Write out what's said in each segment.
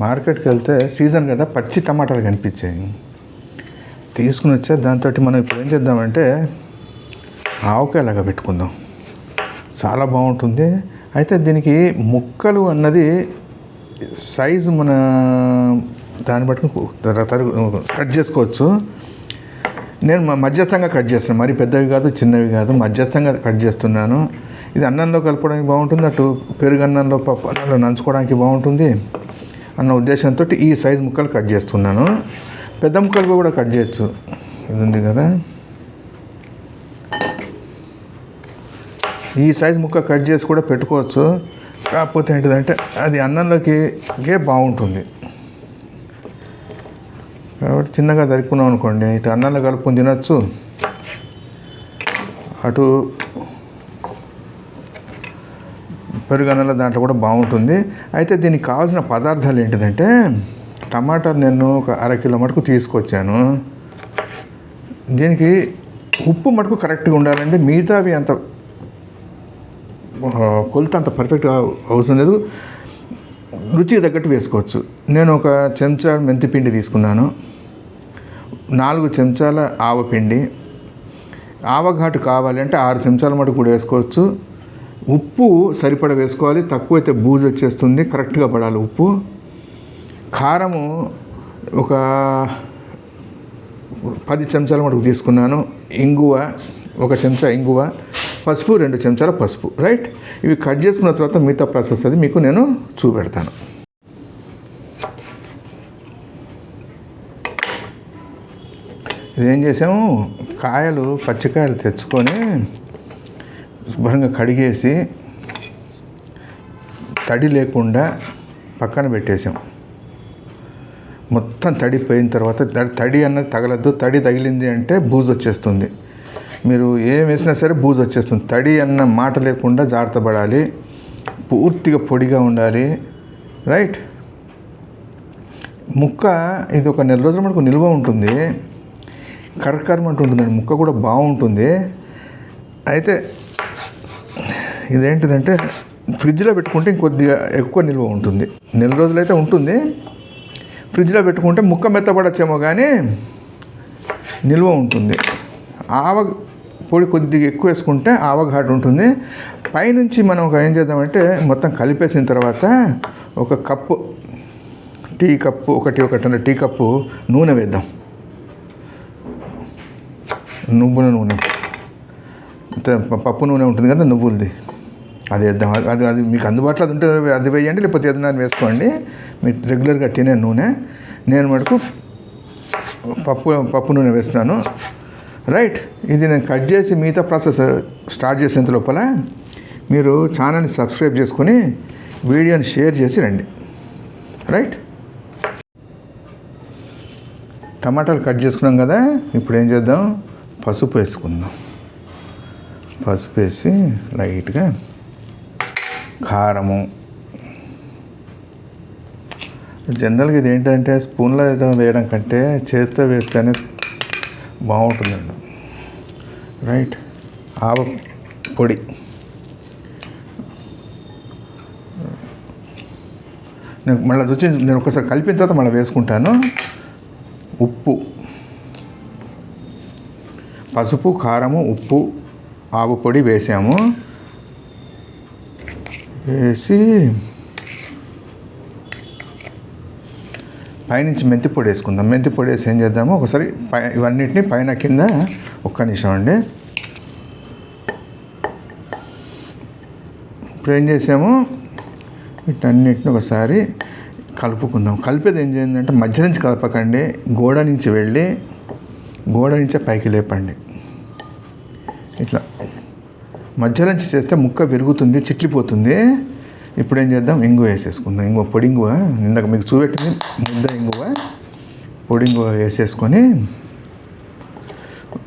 మార్కెట్కి వెళ్తే సీజన్ కదా పచ్చి టమాటాలు కనిపించాయి. తీసుకుని వచ్చే దాంతో మనం ఇప్పుడు ఏం చేద్దామంటే ఆవకాయలాగా పెట్టుకుందాం. చాలా బాగుంటుంది. అయితే దీనికి ముక్కలు అన్నది సైజు మన దాన్ని బట్టి కట్ చేసుకోవచ్చు. నేను మధ్యస్థంగా కట్ చేస్తాను. మరి పెద్దవి కాదు చిన్నవి కాదు మధ్యస్థంగా కట్ చేస్తున్నాను. ఇది అన్నంలో కలపడానికి బాగుంటుంది అటు పెరుగు అన్నంలో పప్పు అన్నంలో నంచుకోవడానికి బాగుంటుంది. అన్న ఉద్దేశంతో ఈ సైజ్ ముక్కలు కట్ చేస్తున్నాను. పెద్ద ముక్కలు కూడా కట్ చేయొచ్చు. ఇది ఉంది కదా. ఈ సైజ్ ముక్క కట్ చేసి కూడా పెట్టుకోవచ్చు. కాకపోతే ఏంటిదంటే అది అన్నంలోకి గే బాగుంటుంది. కాబట్టి చిన్నగా దరుకున్నాం అనుకోండి ఇటు అన్నంలో కలుపుకొని తినచ్చు. అటు పెరుగన్నల దాంట్లో కూడా బాగుంటుంది. అయితే దీనికి కావాల్సిన పదార్థాలు ఏంటిదంటే టమాటాలు నేను ఒక అర కిలో మటుకు తీసుకొచ్చాను. దీనికి ఉప్పు మటుకు కరెక్ట్గా ఉండాలండి. మిగతావి అంత కొలత అంత పర్ఫెక్ట్గా అవసరం లేదు. రుచికి తగ్గట్టు వేసుకోవచ్చు. నేను ఒక చెంచా మెంతిపిండి తీసుకున్నాను. నాలుగు చెంచాల ఆవపిండి. ఆవఘాటు కావాలి అంటే ఆరు చెంచాల మటుకు కూడా వేసుకోవచ్చు. ఉప్పు సరిపడ వేసుకోవాలి తక్కువైతే బూజు వచ్చేస్తుంది కరెక్ట్గా పడాలి ఉప్పు. కారము ఒక పది చెంచాల మటుకు తీసుకున్నాను. ఇంగువ ఒక చెంచా ఇంగువ పసుపు రెండు చెంచాల పసుపు రైట్? ఇవి కట్ చేసుకున్న తర్వాత మిగతా ప్రాసెస్ అది మీకు నేను చూపెడతాను. ఇదేం చేసాము? కాయలు పచ్చికాయలు తెచ్చుకొని శుభ్రంగా కడిగేసి తడి లేకుండా పక్కన పెట్టేసాం. మొత్తం తడి పోయిన తర్వాత తడి- తడి అన్నది తగలద్దు తడి తగిలింది అంటే బూజు వచ్చేస్తుంది. మీరు ఏం వేసినా సరే బూజు వచ్చేస్తుంది. తడి అన్న మాట లేకుండా జాగ్రత్త పడాలి పూర్తిగా పొడిగా ఉండాలి రైట్? ముక్క ఇది ఒక నెల రోజుల మనకు నిల్వ ఉంటుంది. కరకరమంటూ ఉంటుందండి ముక్క కూడా బాగుంటుంది. అయితే ఇదేంటిదంటే ఫ్రిడ్జ్లో పెట్టుకుంటే ఇంకొద్దిగా ఎక్కువ నిల్వ ఉంటుంది. నెల రోజులైతే ఉంటుంది. ఫ్రిడ్జ్లో పెట్టుకుంటే ముక్క మెత్తపడచ్చేమో కానీ నిల్వ ఉంటుంది. ఆవ పొడి కొద్దిగా ఎక్కువ వేసుకుంటే ఆవఘాటు ఉంటుంది. పైనుంచి మనం ఒక ఏం చేద్దామంటే మొత్తం కలిపేసిన తర్వాత ఒక కప్పు టీ కప్పు ఒకటి ఒకటి టీ కప్పు నూనె వేద్దాం. నువ్వుల నూనె. పప్పు నూనె ఉంటుంది కదా నువ్వులది. అది వేద్దాం. అది- అది మీకు అందుబాటులో అది ఉంటే అది వేయండి లేకపోతే ఏదైనా వేసుకోండి. మీరు రెగ్యులర్గా తినే నూనె. నేను మటుకు పప్పు పప్పు నూనె వేస్తున్నాను. రైట్. ఇది నేను కట్ చేసి మిగతా ప్రాసెస్ స్టార్ట్ చేసేంత లోపల మీరు ఛానల్ని సబ్స్క్రైబ్ చేసుకొని వీడియోని షేర్ చేసి రండి. రైట్. టమాటాలు కట్ చేసుకున్నాం కదా ఇప్పుడు ఏం చేద్దాం? పసుపు వేసుకుందాం. పసుపు వేసి లైట్గా కారము. జనరల్గా ఇది ఏంటంటే స్పూన్లో ఏదో వేయడం కంటే చేతితో వేస్తేనే బాగుంటుందండి. రైట్? ఆవ పొడి. నేను మళ్ళీ రుచి నేను ఒకసారి కలిపిన తర్వాత మళ్ళీ వేసుకుంటాను. ఉప్పు. పసుపు కారము ఉప్పు ఆవు పొడి వేసాము. వేసి పైనుంచి మెంతి పొడి వేసుకుందాం. మెంతి పొడి వేసి ఏం చేద్దాము? ఒకసారి పై ఇవన్నిటిని పైన కింద ఒక్క నిమిషం అండి. ఇప్పుడు ఏం చేసాము? వీటన్నిటిని ఒకసారి కలుపుకుందాం. కలిపేది ఏం చేయిందంటే మధ్య నుంచి కలపకండి. గోడ నుంచి వెళ్ళి గోడ నుంచే పైకి లేపండి. ఇట్లా. మధ్య నుంచి చేస్తే ముక్క పెరుగుతుంది చిట్లిపోతుంది. ఇప్పుడు ఏం చేద్దాం? ఇంగువ వేసేసుకుందాం. ఇంగువ పొడింగువ ఇందాక మీకు చూపెట్టింది ముద్ద ఇంగువ. పొడింగువ వేసేసుకొని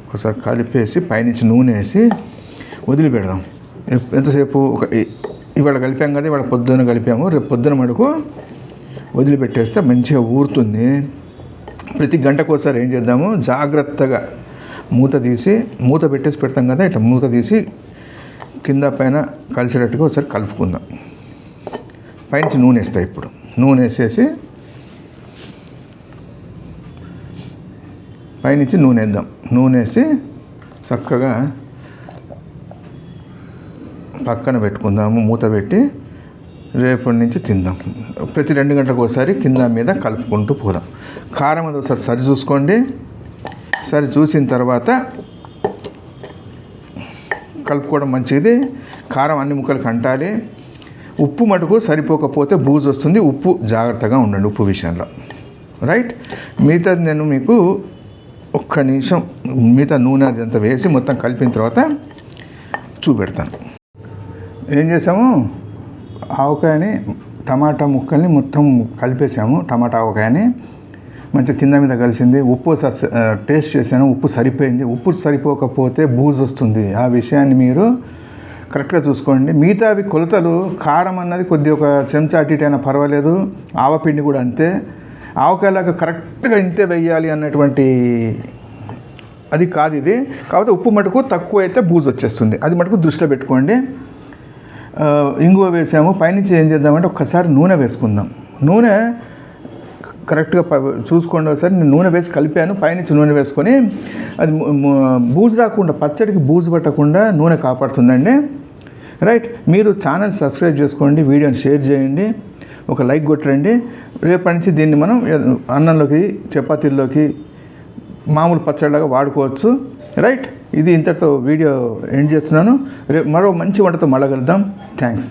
ఒకసారి కలిపేసి పైనుంచి నూనె వేసి వదిలిపెడదాం. ఎంతసేపు? ఒక ఇవాళ కలిపాం కదా ఇవాళ పొద్దున కలిపాము. రేపు పొద్దున మటుకు వదిలిపెట్టేస్తే మంచిగా ఊరుతుంది. ప్రతి గంటకోసారి ఏం చేద్దాము? జాగ్రత్తగా మూత తీసి మూత పెట్టేసి పెడతాం కదా ఇట్లా మూత తీసి కింద పైన కలిసేటట్టుగా ఒకసారి కలుపుకుందాం. పైనుంచి నూనె వేస్తాయి ఇప్పుడు. నూనె వేసేసి పైనుంచి నూనె వేద్దాం. నూనె వేసి చక్కగా పక్కన పెట్టుకుందాము మూత పెట్టి రేపటి నుంచి తిందాం. ప్రతి రెండు గంటలకు ఒకసారి కింద మీద కలుపుకుంటూ పోదాం. కారం అది ఒకసారి సరి చూసుకోండి. సరి చూసిన తర్వాత కలుపుకోవడం మంచిది. కారం అన్ని ముక్కలకు అంటాలి ఉప్పు మటుకు సరిపోకపోతే బూజు వస్తుంది. ఉప్పు జాగ్రత్తగా ఉండండి ఉప్పు విషయంలో. రైట్? మిగతాది నేను మీకు ఒక్క నిమిషం మిగతా నూనె అది అంతా వేసి మొత్తం కలిపిన తర్వాత చూపెడతాను. ఏం చేసాము? ఆవకాయని టమాటా ముక్కల్ని మొత్తం కలిపేసాము. టమాటా ఆవకాయని. మంచిగా కింద మీద కలిసింది. ఉప్పు స- టేస్ట్ చేశాను. ఉప్పు సరిపోయింది. ఉప్పు సరిపోకపోతే బూజు వస్తుంది. ఆ విషయాన్ని మీరు కరెక్ట్గా చూసుకోండి. మిగతావి కొలతలు కారం అన్నది కొద్ది ఒక చెంచా అటు ఇటు అయినా పర్వాలేదు. ఆవపిండి కూడా అంతే. ఆవకాయలాగా కరెక్ట్గా ఇంతే వేయాలి అన్నటువంటి అది కాదు ఇది. కాకపోతే ఉప్పు మటుకు తక్కువ అయితే బూజు వచ్చేస్తుంది. అది మటుకు దృష్టిలో పెట్టుకోండి. ఇంగువ వేసాము. పైనుంచి ఏం చేద్దామంటే ఒక్కసారి నూనె వేసుకుందాం. నూనె కరెక్ట్గా చూసుకోండి ఒకసారి. నేను నూనె వేసి కలిపాను. పైనుంచి నూనె వేసుకొని అది బూజు రాకుండా పచ్చడికి బూజు పట్టకుండా నూనె కాపాడుతుందండి. రైట్. మీరు ఛానల్ సబ్స్క్రైబ్ చేసుకోండి వీడియోని షేర్ చేయండి ఒక లైక్ కొట్టండి. రేపటి నుంచి దీన్ని మనం అన్నంలోకి చపాతీల్లోకి మామూలు పచ్చడిలాగా వాడుకోవచ్చు. రైట్. ఇది ఇంతటితో వీడియో ఎండ్ చేస్తున్నాను. రేపు మరో మంచి వంటతో మళ్ళా కలుద్దాం. థ్యాంక్స్.